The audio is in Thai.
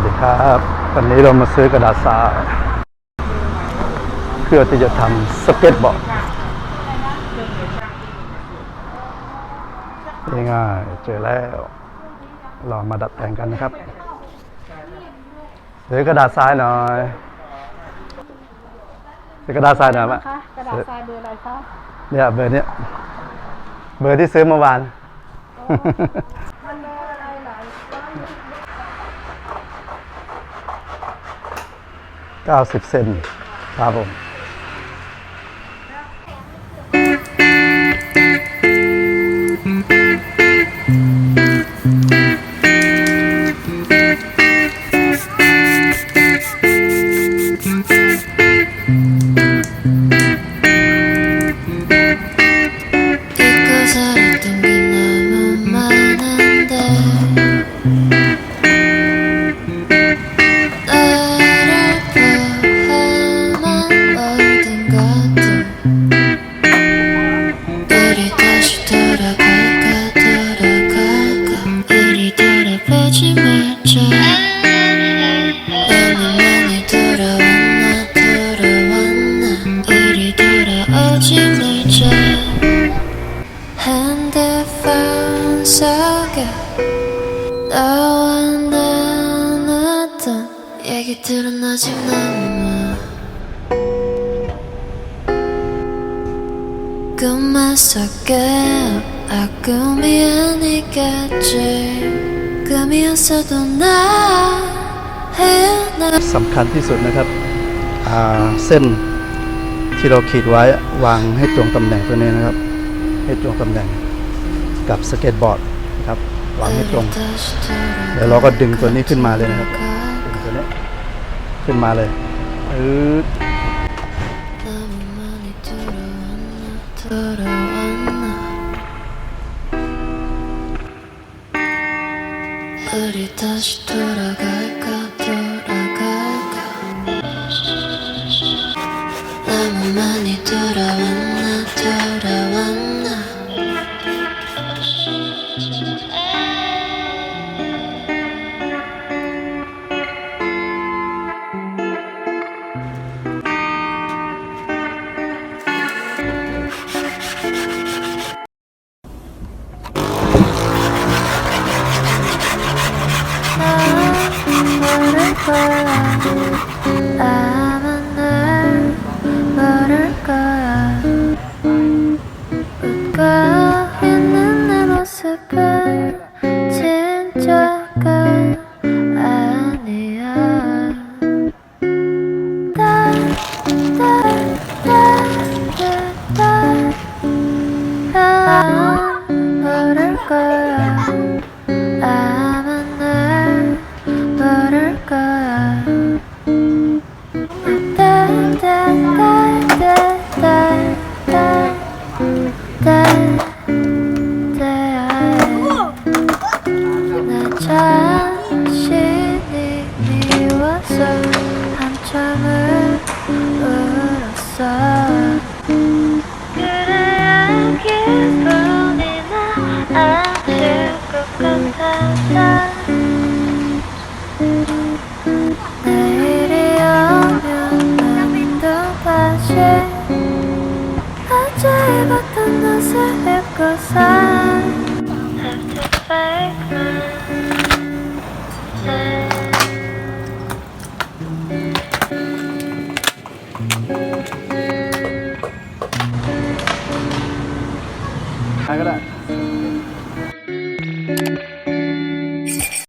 วัสดีครับวันนี้เรามาซื้อกระดาษทรายเพื่อที่จะทำสเก็ตบอร์ดง่ายๆเจอแล้วลองมาดัดแต่งกันนะครับซื้อกระดาษทรายหน่อยซื้อกระดาษทรายหน่อยมะคะกระดาษทรายเบอร์อะไรคะเนี่ยเบอร์เนี้ยเบอร์ที่ซื้อเมื่อวาน มันเบอร์อะไรหลาย 90 เซนครับผม 너와 나눴던 얘기들은 아직 남아 꿈만 속에 아 꿈이 아니겠지 꿈이었어도 나 헤어나 สำคัญที่สุดนะครับอ่าเส้นที่เราขีดไว้วางให้ตรงตำแหน่งตัวนี้นะครับ ให้ตรงตำแหน่งกับสเก็ตบอร์ดนะครับ วางให้ตรง แล้วเราก็ดึงตัวนี้ขึ้นมาเลยนะครับดึงตัวนี้ขึ้นมาเลยเออ振り出しとらが 아마 날 모를 거야. 웃고 있는 내 모습은 진짜가 아니야. 따따따따따. 모를 거야 자신이 미워서 한참을 울었어 그래야 기분이 나아질 것 같았어 answer it goes on. Have to fight my life. ใครก็ได้